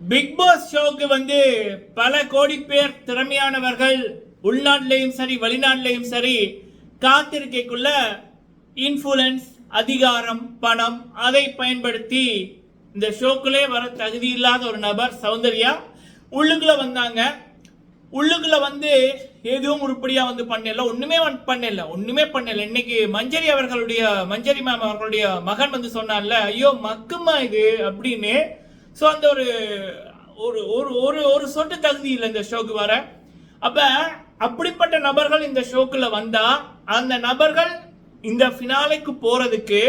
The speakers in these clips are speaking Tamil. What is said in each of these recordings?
பிக் பாஸ் ஷோக்கு வந்து பல கோடி பேர் திறமையானவர்கள் உள்நாட்டிலையும் சரி வெளிநாட்டிலையும் சரி காத்திருக்கைக்குள்ள இன்ஃபுளுன்ஸ் அதிகாரம் பணம் அதை பயன்படுத்தி இந்த ஷோக்குள்ளே வர தகுதி இல்லாத ஒரு நபர் சௌந்தர்யா உள்ளுக்குள்ள வந்தாங்க. உள்ளுக்குள்ள வந்து எதுவும் உருப்படியா வந்து பண்ணல ஒண்ணுமே வந்து பண்ணல ஒண்ணுமே பண்ணல. இன்னைக்கு மஞ்சரி அவர்களுடைய மஞ்சரி மேம் அவர்களுடைய மகன் வந்து சொன்னார்ல ஐயோ மக்குமா இது? அப்படின்னு ஸோ அந்த ஒரு ஒரு ஒரு ஒரு ஒரு சொட்டு தகுதி இல்லை இந்த ஷோக்கு வர. அப்போ அப்படிப்பட்ட நபர்கள் இந்த ஷோக்கில் வந்தால் அந்த நபர்கள் இந்த ஃபினாலைக்கு போகிறதுக்கு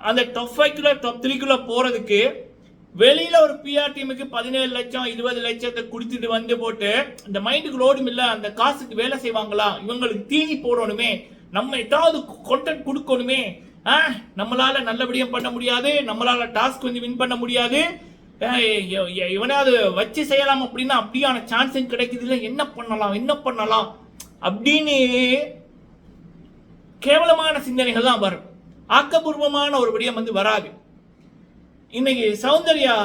அந்த டாப் ஃபைவ்க்குள்ள டாப் த்ரீக்குள்ளே போகிறதுக்கு வெளியில் ஒரு பிஆர் டீமுக்கு பதினேழு லட்சம் இருபது லட்சத்தை கொடுத்துட்டு வந்து போட்டு இந்த மைண்டுக்கு லோடும் இல்லை அந்த காசுக்கு வேலை செய்வாங்களா? இவங்களுக்கு தீனி போடணுமே. நம்ம ஏதாவது கொண்டன்ட் கொடுக்கணுமே. ஆ, நம்மளால நல்லபடியாக பண்ண முடியாது. நம்மளால டாஸ்க் கொஞ்சம் வின் பண்ண முடியாது. ஆ, இவனாவது வச்சு செய்யலாம் அப்படின்னா அப்படியான சான்ஸும் கிடைக்குது இல்லை என்ன பண்ணலாம் என்ன பண்ணலாம்? அப்படின்னு கேவலமான சிந்தனைகள் தான் வரும். ஆக்கப்பூர்வமான ஒரு விடயம் வந்து வராது. இன்னைக்கு சௌந்தர்யா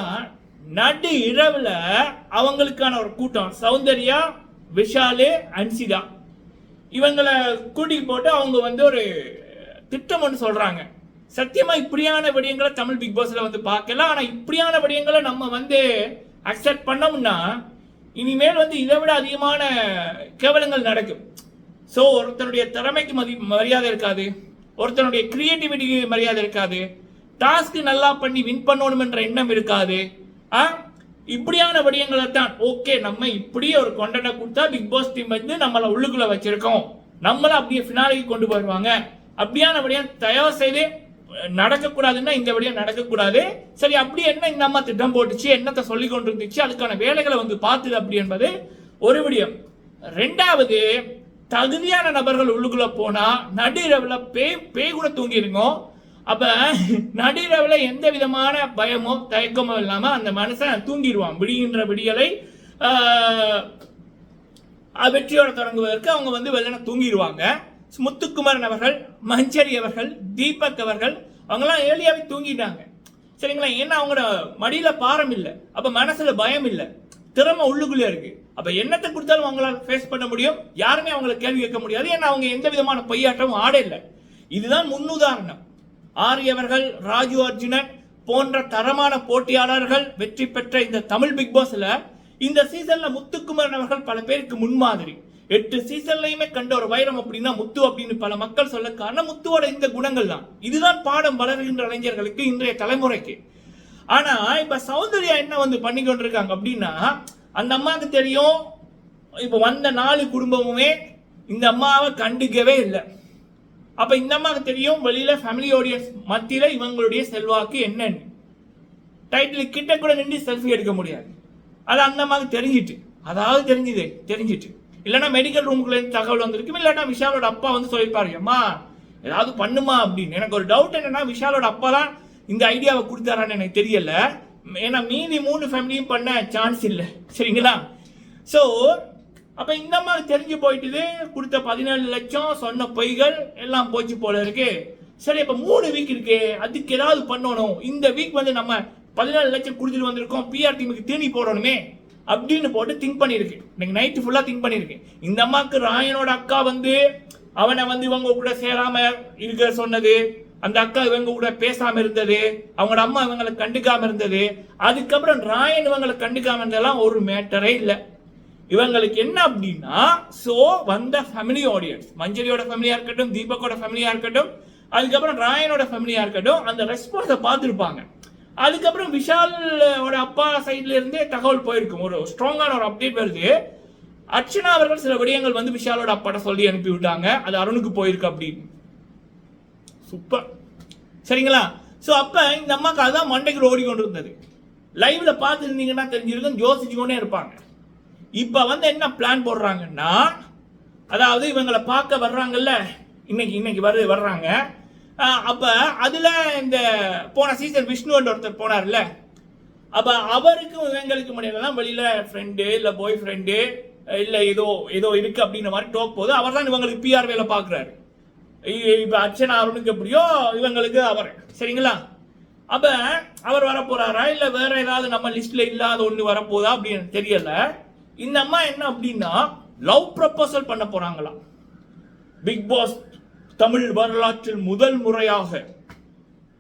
நடு இரவில் அவங்களுக்கான ஒரு கூட்டம். சௌந்தர்யா விஷாலு அன்சிதா. இவங்களை கூட்டிகிட்டு போட்டு அவங்க வந்து ஒரு திட்டம் ஒன்று சொல்கிறாங்க சத்தியமா இப்படியான விடயங்களை தமிழ் பிக் பாஸ்ல வந்து பார்க்கலாம். ஆனா இப்படியான விடயங்களை நம்ம வந்து அக்செப்ட் பண்ணோம்னா இனிமேல் வந்து இதை விட அதிகமான கேவலங்கள் நடக்கும். ஸோ ஒருத்தனுடைய திறமைக்கு மதி மரியாதை இருக்காது. ஒருத்தனுடைய கிரியேட்டிவிட்டிக்கு மரியாதை இருக்காது. டாஸ்க் நல்லா பண்ணி வின் பண்ணணும்ன்ற எண்ணம் இருக்காது. ஆ? இப்படியான விடயங்களை தான் ஓகே நம்ம இப்படியே ஒரு கொண்டாட கொடுத்தா பிக் பாஸ் டீம் வந்து நம்மளை உள்ளுக்குள்ள வச்சிருக்கோம். நம்மள அப்படியே ஃபினாலிக்கு கொண்டு போயிடுவாங்க அப்படியான விடயம் தயவு செய்து நடக்கக்கூடாதுன்னா இந்த வழியாக நடக்கக்கூடாது. சரி அப்படி என்ன இந்த அம்மா திட்டம் போட்டுச்சு என்னத்தை சொல்லி கொண்டு இருந்துச்சு அதுக்கான வேலைகளை வந்து பார்த்துது அப்படி என்பது ஒரு விடியம். ரெண்டாவது தகுதியான நபர்கள் உள்ளுக்குள்ள போனா நடுரவில் பேய் பேய் கூட தூங்கிருங்க. அப்ப நடுரவில் எந்த விதமான பயமோ தயக்கமோ இல்லாம அந்த மனுஷன் தூங்கிடுவான். விடிகின்ற விடியலை ஆஹ், வெற்றியோட தொடங்குவதற்கு அவங்க வந்து வெள்ளன தூங்கிடுவாங்க. முத்துக்குமரன் அவர்கள் மஞ்சரி அவர்கள் தீபக் அவர்கள் அவங்கெல்லாம் ஏழியாவே தூங்கிட்டாங்க. சரிங்களா? ஏன்னா அவங்களோட மடியில் பாரம் இல்லை. அப்போ மனசில் பயம் இல்லை. திறமை உள்ளுக்குள்ளே இருக்கு. அப்போ என்னத்தை கொடுத்தாலும் அவங்களால ஃபேஸ் பண்ண முடியும். யாருமே அவங்கள கேள்வி கேட்க முடியாது. ஏன்னா அவங்க எந்த விதமான பொய்யாட்டமும் ஆட இல்லை. இதுதான் முன்னுதாரணம். ஆரியவர்கள் ராஜு அர்ஜுனன் போன்ற தரமான போட்டியாளர்கள் வெற்றி பெற்ற இந்த தமிழ் பிக் பாஸ்ல இந்த சீசன்ல முத்துக்குமரன் அவர்கள் பல பேருக்கு முன்மாதிரி. எட்டு சீசன்லையுமே கண்ட ஒரு வைரம் அப்படின்னா முத்து அப்படின்னு பல மக்கள் சொல்ல காரணம் முத்துவோட இந்த குணங்கள் தான். இதுதான் பாடம் வளர்கின்ற இளைஞர்களுக்கு இன்றைய தலைமுறைக்கு. ஆனா இப்ப சௌந்தர்யா என்ன வந்து பண்ணிக்கொண்டிருக்காங்க அப்படின்னா அந்த அம்மாவுக்கு தெரியும் இப்ப வந்த நாலு குடும்பமுமே இந்த அம்மாவை கண்டுக்கவே இல்லை. அப்ப இந்த அம்மாவுக்கு தெரியும் வெளியில ஃபேமிலி ஆடியன்ஸ் மத்தியில இவங்களுடைய செல்வாக்கு என்னன்னு. டைட்டில் கிட்ட கூட நின்று செல்ஃபி எடுக்க முடியாது. அது அந்த அம்மாவுக்கு தெரிஞ்சிட்டு. அதாவது தெரிஞ்சுது தெரிஞ்சிட்டு. இல்லைன்னா மெடிக்கல் ரூமுக்குள்ளேருந்து தகவல் வந்திருக்கும்? இல்லைனா விஷாலோட அப்பா வந்து சொல்லியிருப்பாரு அம்மா ஏதாவது பண்ணுமா? அப்படின்னு. எனக்கு ஒரு டவுட் என்னன்னா விஷாலோட அப்பா தான் இந்த ஐடியாவை கொடுத்தாரான்னு எனக்கு தெரியல. ஏன்னா மீதி மூணு ஃபேமிலியும் பண்ண சான்ஸ் இல்லை. சரிங்களா? ஸோ அப்போ இந்த மாதிரி தெரிஞ்சு போயிட்டுது. கொடுத்த பதினேழு லட்சம் சொன்ன பொய்கள் எல்லாம் போச்சு போல இருக்கு. சரி இப்போ மூணு வீக் இருக்கு. அதுக்கு ஏதாவது பண்ணணும். இந்த வீக் வந்து நம்ம பதினேழு லட்சம் கொடுத்துட்டு வந்திருக்கோம். பிஆர் டீமுக்கு தீனி போடணுமே. அப்படின்னு போட்டு திங்க் பண்ணிருக்கு. இன்னைக்கு நைட்டு ஃபுல்லாக திங்க் பண்ணியிருக்கு இந்த அம்மாவுக்கு ராயனோட அக்கா வந்து அவனை வந்து இவங்க கூட சேராம இருக்க சொன்னது அந்த அக்கா இவங்க கூட பேசாம இருந்தது அவங்களோட அம்மா இவங்களை கண்டுக்காம இருந்தது அதுக்கப்புறம் ராயன் இவங்களை கண்டுக்காம இருந்ததெல்லாம் ஒரு மேட்டரே இல்லை. இவங்களுக்கு என்ன அப்படின்னா ஸோ வந்த ஃபேமிலி ஆடியன்ஸ் மஞ்சரியோட ஃபேமிலியா இருக்கட்டும் தீபக்கோட ஃபேமிலியா இருக்கட்டும் அதுக்கப்புறம் ராயனோட ஃபேமிலியா இருக்கட்டும் அந்த ரெஸ்பான்ஸை பார்த்துருப்பாங்க. அதுக்கப்புறம் விஷாலோட அப்பா சைட்ல இருந்தே தகவல் போயிருக்கும். ஒரு ஸ்ட்ராங்கான ஒரு அப்டேட் வருது. அர்ச்சனா அவர்கள் சில விடயங்கள் வந்து விஷாலோட அப்பாட்ட சொல்லி அனுப்பி விட்டாங்க. அது அருணுக்கு போயிருக்கு அப்படின்னு. சூப்பர் சரிங்களா? ஸோ அப்போ இந்த அம்மாக்கு அதான் மண்டைக்கு ஓடி கொண்டு இருந்தது லைவ்ல பார்த்துருந்தீங்கன்னா தெரிஞ்சிருக்கும். யோசிச்சு கொண்டே இருப்பாங்க. இப்போ வந்து என்ன பிளான் போடுறாங்கன்னா அதாவது இவங்களை பார்க்க வர்றாங்கல்ல இன்னைக்கு இன்னைக்கு வரு வர்றாங்க. அப்போ அதில் இந்த போன சீசன் விஷ்ணுன்ற ஒருத்தர் போனார்ல. அப்போ அவருக்கும் இவங்களுக்கு முடியலாம் வெளியில் ஃப்ரெண்டு இல்லை பாய் ஃப்ரெண்டு இல்லை ஏதோ ஏதோ இருக்கு அப்படின்ற மாதிரி டோக் போது அவர் தான் இவங்களுக்கு பிஆர் வேலை பார்க்குறாரு. இ- அர்ச்சனா அருணுக்கு எப்படியோ இவங்களுக்கு அவர். சரிங்களா? அப்போ அவர் வரப்போகிறாரா இல்லை வேற ஏதாவது நம்ம லிஸ்ட்டில் இல்லாத ஒன்று வரப்போதா அப்படின்னு தெரியல. இந்த அம்மா என்ன அப்படின்னா லவ் ப்ரப்போசல் பண்ண போகிறாங்களாம் பிக் பாஸ் தமிழ் வரலாற்றில் முதல் முறையாக.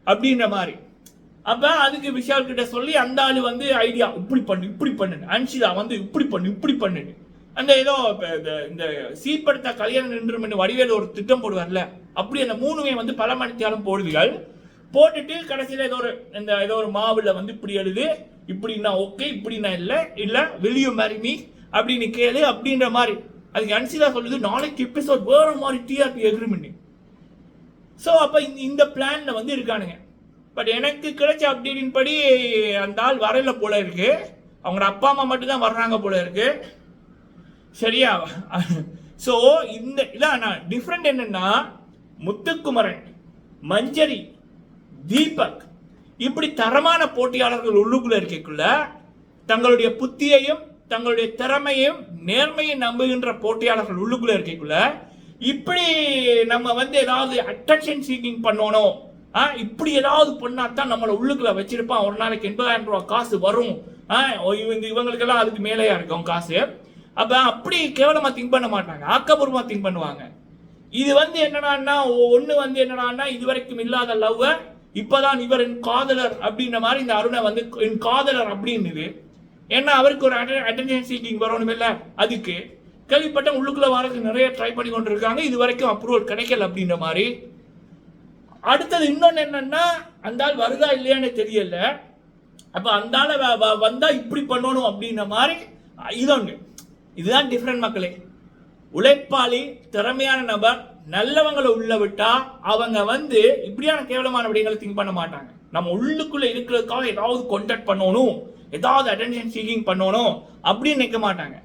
அப்படின்ற மாதிரி. அப்ப அதுக்கு விஷால் கிட்ட சொல்லி அந்த ஆளு வந்து ஐடியா இப்படி பண்ணு இப்படி பண்ணு அன்ஷிதா வந்து இப்படி பண்ணு இப்படி பண்ணு அந்த ஏதோ இந்த- இந்த சீர்படுத்த கல்யாணம் நின்று வடிவேல் ஒரு திட்டம் போடுவார்ல அப்படி அந்த மூணுமே வந்து பல மணித்தியாலும் போடுவீர்கள் போட்டுட்டு கடைசியில் ஏதோ ஒரு இந்த ஏதோ ஒரு மாவுல வந்து இப்படி எழுது இப்படின்னா ஓகே இப்படின்னா இல்லை இல்ல வெளியும் மேரி மீ அப்படின்னு கேளு அப்படின்ற மாதிரி. அதுக்கு அன்சிதா சொல்லுது நாளைக்கு எபிசோட் வேற மாதிரி டிஆர்பி எக்ரிமெண்ட் ஸோ அப்போ இந்த இந்த வந்து இருக்கானுங்க. பட் எனக்கு கிடைச்ச அப்டேட்டின் படி அந்த ஆள் வரல போல இருக்கு. அவங்களோட அப்பா அம்மா மட்டும்தான் வர்றாங்க போல இருக்கு. சரியா? ஸோ இந்த இதான் டிஃப்ரெண்ட் என்னன்னா முத்துக்குமரன் மஞ்சரி தீபக் இப்படி தரமான போட்டியாளர்கள் உள்ளுக்குள்ள இருக்கக்குள்ள தங்களுடைய புத்தியையும் தங்களுடைய திறமையும் நேர்மையும் நம்புகின்ற போட்டியாளர்கள் உள்ளுக்குள்ள இருக்கக்குள்ள இப்படி நம்ம வந்து ஏதாவது அட்ராக்ஷன் சீக்கிங் பண்ணணும். ஆ, இப்படி ஏதாவது பண்ணா தான் நம்மளை உள்ளுக்குள்ள வச்சிருப்பான். ஒரு நாளைக்கு எண்பதாயிரம் ரூபாய் காசு வரும். ஆ, இவங்க இவங்களுக்கெல்லாம் அதுக்கு மேலேயா இருக்கும் காசு. அப்ப அப்படி கேவலமா திங்க் பண்ண மாட்டாங்க. ஆக்கப்பூர்வமா திங்க் பண்ணுவாங்க. இது வந்து என்னடான்னா ஒன்று வந்து என்னடான்னா இதுவரைக்கும் இல்லாத லவ் இப்போதான் இவர் என் காதலர் அப்படின்ற மாதிரி இந்த அருணை வந்து என் காதலர் அப்படின்னுது ஏன்னா அவருக்கு ஒரு அட்டென்ஷன் சீக்கிங் வரணும் இல்லை அதுக்கு கேள்விப்பட்ட உள்ளுக்குள்ள வரதுக்கு நிறைய ட்ரை பண்ணி கொண்டு இருக்காங்க இது வரைக்கும் அப்ரூவல் கிடைக்கல அப்படின்ற மாதிரி. அடுத்தது இன்னொன்று என்னன்னா அந்த ஆள் வருதா இல்லையான்னு தெரியல. அப்போ அந்த ஆளை வ- இப்படி பண்ணணும் அப்படின்ற மாதிரி இதொன்னு இதுதான் டிஃப்ரெண்ட் மக்களே. உழைப்பாளி திறமையான நபர் நல்லவங்களை உள்ள விட்டா அவங்க வந்து இப்படியான கேவலமான விடயங்களை திங்க் பண்ண மாட்டாங்க. நம்ம உள்ளுக்குள்ள இருக்கிறதுக்காக ஏதாவது கான்டாக்ட் பண்ணணும் ஏதாவது அட்டென்ஷன் சீக்கிங் பண்ணணும் அப்படின்னு நினைக்க மாட்டாங்க.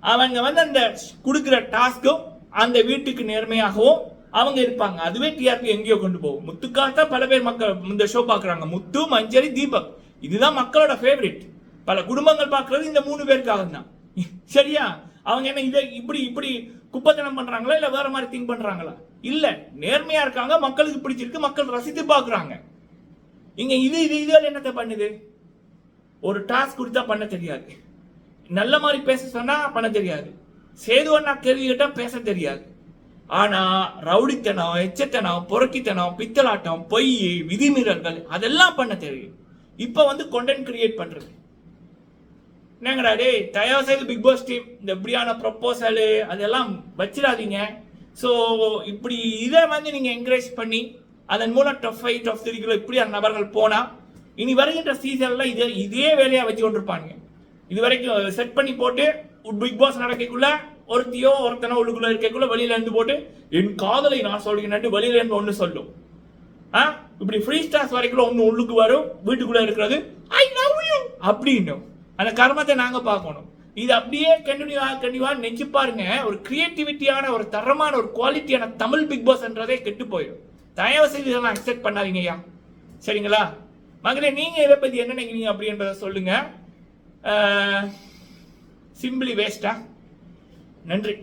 அவங்க வந்து அந்த கொடுக்குற டாஸ்க்கும் அந்த வீட்டுக்கு நேர்மையாகவும் அவங்க இருப்பாங்க. அதுவே டிஆர்பி எங்கேயோ கொண்டு போகும். முத்துக்காக தான் பல பேர் மக்கள் இந்த ஷோ பார்க்குறாங்க. முத்து மஞ்சரி தீபக். இதுதான் மக்களோட ஃபேவரட் பல குடும்பங்கள் பார்க்கறது இந்த மூணு பேருக்காக தான். சரியா? அவங்க என்ன இதை இப்படி இப்படி குப்பத்தனம் பண்றாங்களா? இல்ல வேற மாதிரி திங்க் பண்றாங்களா? இல்ல. நேர்மையா இருக்காங்க. மக்களுக்கு பிடிச்சிருக்கு. மக்கள் ரசித்து பார்க்குறாங்க. இங்க இது இது இதுல என்னத்தை பண்ணுது? ஒரு டாஸ்க் கொடுத்தா பண்ண தெரியாது. நல்ல மாதிரி பேச சொன்னால் பண்ண தெரியாது. சேதுவண்ணா கேள்வி கேட்டா பேச தெரியாது. ஆனால் ரவுடித்தனம் எச்சத்தனம் புரக்கித்தனம் பித்தலாட்டம் பொய் விதிமீறல்கள் அதெல்லாம் பண்ண தெரியும். இப்போ வந்து கொண்டென்ட் கிரியேட் பண்ணுறது என்னங்கடா டேய் தயவு செய்து பிக் பாஸ் டீம் இந்த இப்படியான ப்ரப்போசலு அதெல்லாம் வச்சிடாதீங்க. ஸோ இப்படி இதை வந்து நீங்கள் என்கரேஜ் பண்ணி அதன் மூலம் டஃப் ஃபைவ் டஃப் த்ரீக்குள்ள இப்படியான நபர்கள் போனால் இனி வருகின்ற சீசனில் இதே இதே வேலையாக வச்சு கொண்டிருப்பாங்க இது வரைக்கும் செட் பண்ணி போட்டு பிக் பாஸ் நடக்கக்குள்ள ஒருத்தியோ ஒருத்தனோ உள்ளுக்குள்ள இருக்கக்குள்ள வெளியில இருந்து போட்டு என் காதலை நான் சொல்கிறேன் வெளியில இருந்து ஒன்று சொல்லும். ஆ? இப்படி ஃப்ரீ ஸ்டார்ஸ் வரைக்கும் ஒன்று உள்ளுக்கு வரும் வீட்டுக்குள்ள இருக்கிறது ஐ லவ் யூ அப்படின்னு அந்த கர்மத்தை நாங்க பார்க்கணும். இது அப்படியே கண்டினியூ கண்டினியூவா நெஞ்சு பாருங்க. ஒரு கிரியேட்டிவிட்டியான ஒரு தரமான ஒரு குவாலிட்டியான தமிழ் பிக் பாஸ்ன்றதே கெட்டு போயிடும். தயவு செய்து இதெல்லாம் அக்செப்ட் பண்ணாதீங்கய்யா சரிங்களா? மகளே நீங்க இதை பத்தி என்ன நினைக்கிறீங்க அப்படின்றத சொல்லுங்க. சிம்பிளி வேஸ்டா நன்றி.